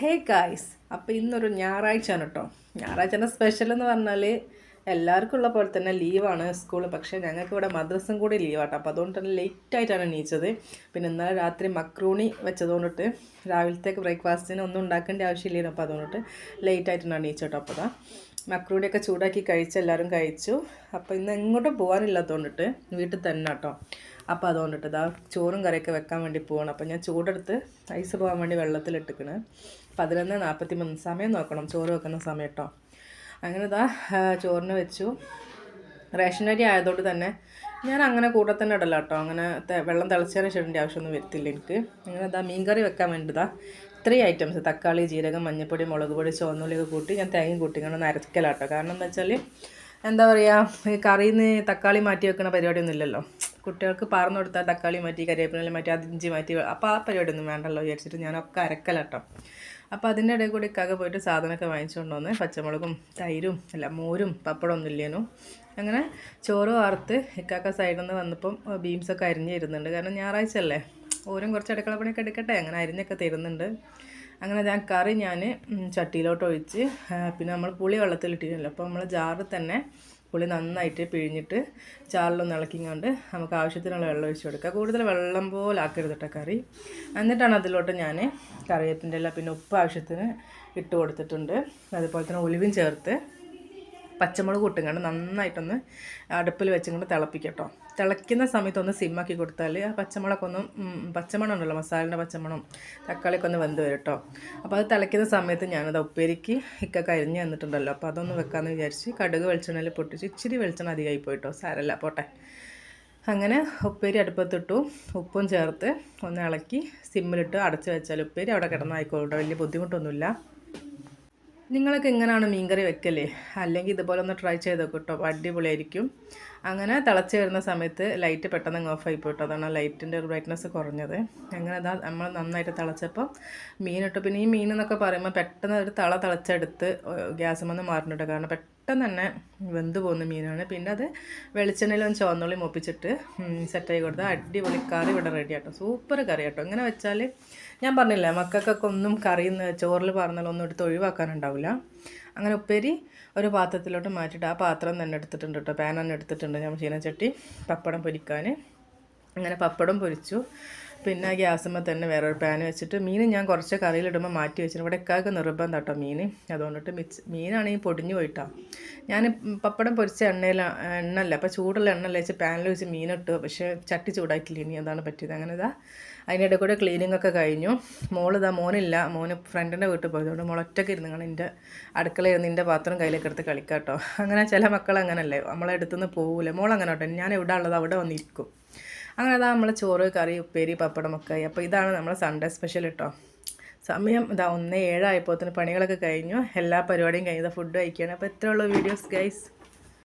Hey guys അപ്പോൾ ഇന്നൊരു ഞായറാഴ്ചയാണ് കേട്ടോ ഞായറാഴ്ചന്റെ സ്പെഷ്യൽ എന്ന് പറഞ്ഞാൽ എല്ലാവർക്കും ഉള്ള പോലെ തന്നെ ലീവാണ് സ്കൂൾ പക്ഷേ ഞങ്ങൾക്ക് ഇവിടെ മദ്രസും കൂടി ലീവാട്ടോ അപ്പോൾ അതുകൊണ്ട് തന്നെ ലേറ്റ് ആയിട്ടാണ് എണീച്ചത്. പിന്നെ ഇന്നലെ രാത്രി മക്രൂണി വെച്ചതുകൊണ്ടിട്ട് രാവിലത്തേക്ക് ബ്രേക്ക്ഫാസ്റ്റിന് ഒന്നും ഉണ്ടാക്കേണ്ട ആവശ്യമില്ലായിരുന്നു അപ്പോൾ അതുകൊണ്ടിട്ട് ലേറ്റ് ആയിട്ടാണ് എണീച്ചോട്ടോ അപ്പോൾ അതാ മക്രൂണിയൊക്കെ ചൂടാക്കി കഴിച്ച് എല്ലാവരും കഴിച്ചു. അപ്പോൾ ഇന്ന് എങ്ങോട്ടും പോകാനില്ലാത്തതുകൊണ്ടിട്ട് വീട്ടിൽ തന്നെ കേട്ടോ അപ്പോൾ അതുകൊണ്ടിട്ട് ഇതാ ചോറും കറിയൊക്കെ വെക്കാൻ വേണ്ടി പോകണം അപ്പോൾ ഞാൻ ചൂടെടുത്ത് ഐസ് പോകാൻ വേണ്ടി വെള്ളത്തിലിട്ടിക്കണ്. പതിനൊന്ന് നാൽപ്പത്തി മൂന്ന് സമയം നോക്കണം ചോറ് വെക്കുന്ന സമയം കേട്ടോ അങ്ങനെ ഇതാ ചോറിന് വെച്ചു. റേഷൻ അരി ആയതുകൊണ്ട് തന്നെ ഞാൻ അങ്ങനെ കൂടെ തന്നെ ഇടല കേട്ടോ അങ്ങനെ വെള്ളം തിളച്ചതിന് ഇടേണ്ട ആവശ്യമൊന്നും വരത്തില്ല എനിക്ക്. അങ്ങനെ ഇതാ മീൻകറി വെക്കാൻ വേണ്ടിതാ ഇത്രയും ഐറ്റംസ് തക്കാളി ജീരകം മഞ്ഞൾപ്പൊടി മുളക് പൊടി ചുവന്നുള്ളിയൊക്കെ കൂട്ടി ഞാൻ തേങ്ങയും കൂട്ടി ഇങ്ങനെ നരക്കലാട്ടോ കാരണം എന്താ വെച്ചാൽ എന്താ പറയുക ഈ കറിയിൽ നിന്ന് തക്കാളി മാറ്റി വെക്കുന്ന പരിപാടിയൊന്നും ഇല്ലല്ലോ. കുട്ടികൾക്ക് പാർന്നു കൊടുത്താൽ തക്കാളി മാറ്റി കരിവേപ്പിനെല്ലാം മാറ്റി അത് ഇഞ്ചി മാറ്റി അപ്പോൾ ആ പരിപാടിയൊന്നും വേണ്ടല്ലോ വിചാരിച്ചിട്ട് ഞാനൊക്കെ അരക്കലട്ടോ. അപ്പോൾ അതിന്റെ ഇടയിൽ കൂടി ഇക്കാകെ പോയിട്ട് സാധനമൊക്കെ വാങ്ങിച്ചുകൊണ്ട് വന്ന് പച്ചമുളകും തൈരും അല്ല മോരും പപ്പടം ഒന്നും ഇല്ലേനു. അങ്ങനെ ചോറ് വാർത്ത് ഇക്കാക്ക സൈഡിൽ നിന്ന് വന്നപ്പം ബീംസൊക്കെ അരിഞ്ഞ് തരുന്നുണ്ട്. കാരണം ഞായറാഴ്ച അല്ലേ? ഓരും കുറച്ച് അടുക്കള പണിയൊക്കെ എടുക്കട്ടെ? അങ്ങനെ അരിഞ്ഞൊക്കെ തരുന്നുണ്ട്. അങ്ങനെ ഞാൻ കറി ഞാൻ ചട്ടിയിലോട്ട് ഒഴിച്ച് പിന്നെ നമ്മൾ പുളി വെള്ളത്തിലിട്ടിരുന്നല്ലോ. അപ്പോൾ നമ്മൾ ജാറിൽ തന്നെ പുളി നന്നായിട്ട് പിഴിഞ്ഞിട്ട് ചാറിലൊന്ന് ഇളക്കിങ്ങാണ്ട് നമുക്ക് ആവശ്യത്തിനുള്ള വെള്ളം ഒഴിച്ച് കൊടുക്കുക കൂടുതൽ വെള്ളം പോലെ ആക്കരുത് കേട്ടോ കറി. എന്നിട്ടാണ് അതിലോട്ട് ഞാൻ കറിവേപ്പിന്റെ എല്ലാം പിന്നെ ഉപ്പ് ആവശ്യത്തിന് ഇട്ട് കൊടുത്തിട്ടുണ്ട്. അതുപോലെ തന്നെ ഒലിവും ചേർത്ത് പച്ചമുളക് ഇട്ടുകൊണ്ട് നന്നായിട്ടൊന്ന് അടുപ്പിൽ വെച്ചുകൊണ്ട് തിളപ്പിക്കട്ടോ. തിളയ്ക്കുന്ന സമയത്തൊന്ന് സിമ്മാക്കി കൊടുത്താൽ ആ പച്ചമുളകൊന്നും പച്ചമണം ഉണ്ടല്ലോ മസാലേന്റെ പച്ചമണം തക്കാളിയൊക്കെ ഒന്ന് വെന്ത് വരും കേട്ടോ അപ്പോൾ അത് തിളയ്ക്കുന്ന സമയത്ത് ഞാനത് ഉപ്പേരിക്ക് ഇക്കൊക്കെ അരിഞ്ഞ് തന്നിട്ടുണ്ടല്ലോ. അപ്പോൾ അതൊന്ന് വെക്കാമെന്ന് വിചാരിച്ച് കടുക് വെളിച്ചെണ്ണയിൽ പൊട്ടിച്ച് ഇച്ചിരി വെളിച്ചെണ്ണ അധികമായി പോയിട്ടോ സാരല്ല പോട്ടെ. അങ്ങനെ ഉപ്പേരി അടുപ്പത്തിട്ടു ഉപ്പും ചേർത്ത് ഒന്ന് ഇളക്കി സിമ്മിലിട്ട് അടച്ച് വെച്ചാൽ ഉപ്പേരി അവിടെ കിടന്നായിക്കോട്ടെ വലിയ ബുദ്ധിമുട്ടൊന്നുമില്ല. നിങ്ങളൊക്കെ എങ്ങനെയാണ് മീൻകറി വെക്കല്ലേ അല്ലെങ്കിൽ ഇതുപോലെ ഒന്ന് ട്രൈ ചെയ്ത് കേട്ടോ അടിപൊളിയായിരിക്കും. അങ്ങനെ തിളച്ച് വരുന്ന സമയത്ത് ലൈറ്റ് പെട്ടെന്ന് അങ്ങ് ഓഫായി പോയിട്ടോ. അതാണ് ലൈറ്റിന്റെ ഒരു ബ്രൈറ്റ്നസ് കുറഞ്ഞത്. അങ്ങനെ അതാ നമ്മൾ നന്നായിട്ട് തിളച്ചപ്പോൾ മീനിട്ട്. പിന്നെ ഈ മീൻ എന്നൊക്കെ പറയുമ്പോൾ പെട്ടെന്ന് ഒരു തള തിളച്ചെടുത്ത് ഗ്യാസ് വന്ന് മാറിനിട്ടോ കാരണം പെട്ടെന്ന് തന്നെ വെന്ത് പോകുന്ന മീനാണ്. പിന്നെ അത് വെളിച്ചെണ്ണയിൽ ഒന്ന് ചുവന്നുള്ളി സെറ്റ് സെറ്റായി കൊടുത്താൽ അടിപൊളി കറി ഇവിടെ റെഡി ആട്ടോ. സൂപ്പർ കറി ആട്ടോ. ഇങ്ങനെ വെച്ചാൽ ഞാൻ പറഞ്ഞില്ലേ മക്കൾക്കൊക്കെ ഒന്നും കറിയുന്ന ചോറിൽ പറഞ്ഞാലും ഒന്നും എടുത്ത് ഒഴിവാക്കാനുണ്ടാവില്ല. അങ്ങനെ ഉപ്പേരി ഒരു പാത്രത്തിലോട്ട് മാറ്റിയിട്ട് ആ പാത്രം തന്നെ എടുത്തിട്ടുണ്ട് കേട്ടോ. പാൻ തന്നെ എടുത്തിട്ടുണ്ട്. ഞാൻ ചീനച്ചട്ടി പപ്പടം പൊരിക്കാൻ അങ്ങനെ പപ്പടം പൊരിച്ചു. പിന്നെ ഗ്യാസുമ്മ തന്നെ വേറൊരു പാൻ വെച്ചിട്ട് മീൻ ഞാൻ കുറച്ച് കറിയിലിടുമ്പോൾ മാറ്റി വെച്ചിട്ട് ഇവിടെ ഇക്കാക്ക് നിർബന്ധം കേട്ടോ മീൻ അതുകൊണ്ടിട്ട് മിക്സ് മീനാണെങ്കിൽ പൊടിഞ്ഞു പോയിട്ടാ. ഞാൻ പപ്പടം പൊരിച്ച എണ്ണയിൽ എണ്ണല്ല അപ്പോൾ ചൂടുള്ള എണ്ണ വെച്ച് പാനിൽ വെച്ച് മീനിട്ടു. പക്ഷേ ചട്ടി ചൂടാക്കില്ല ഇനി അതാണ് പറ്റിയത്. അങ്ങനെ ഇതാ അതിനിടെ കൂടെ ക്ലീനിങ് ഒക്കെ കഴിഞ്ഞു. മോൾ ഇതാ മോനില്ല. മോന് ഫ്രണ്ടിന്റെ വീട്ടിൽ പോയതുകൊണ്ട് മോളൊറ്റയ്ക്ക് ഇരുന്ന് നിങ്ങൾ എന്റെ അടുക്കളയിൽ ഇരുന്ന് എന്റെ പാത്രം കയ്യിലേക്ക് എടുത്ത് കളിക്കാം കേട്ടോ അങ്ങനെ ചില മക്കൾ അങ്ങനല്ലേ നമ്മളെ അടുത്തുനിന്ന് പോകില്ല മോൾ അങ്ങനെ കേട്ടോ ഞാൻ എവിടെ ഉള്ളത് അവിടെ വന്നിരിക്കും. അങ്ങനെ അതാ നമ്മൾ ചോറ് കറി ഉപ്പേരി പപ്പടം ഒക്കെ ആയി. അപ്പോൾ ഇതാണ് നമ്മളെ സൺഡേ സ്പെഷ്യൽ കേട്ടോ സമയം ഇതാ ഒന്ന് ഏഴായപ്പോൾ പണികളൊക്കെ കഴിഞ്ഞു. എല്ലാ പരിപാടിയും കഴിഞ്ഞത് ഫുഡ് കഴിക്കുകയാണ് അപ്പോൾ ഇത്രയുള്ള വീഡിയോസ് ഗൈസ്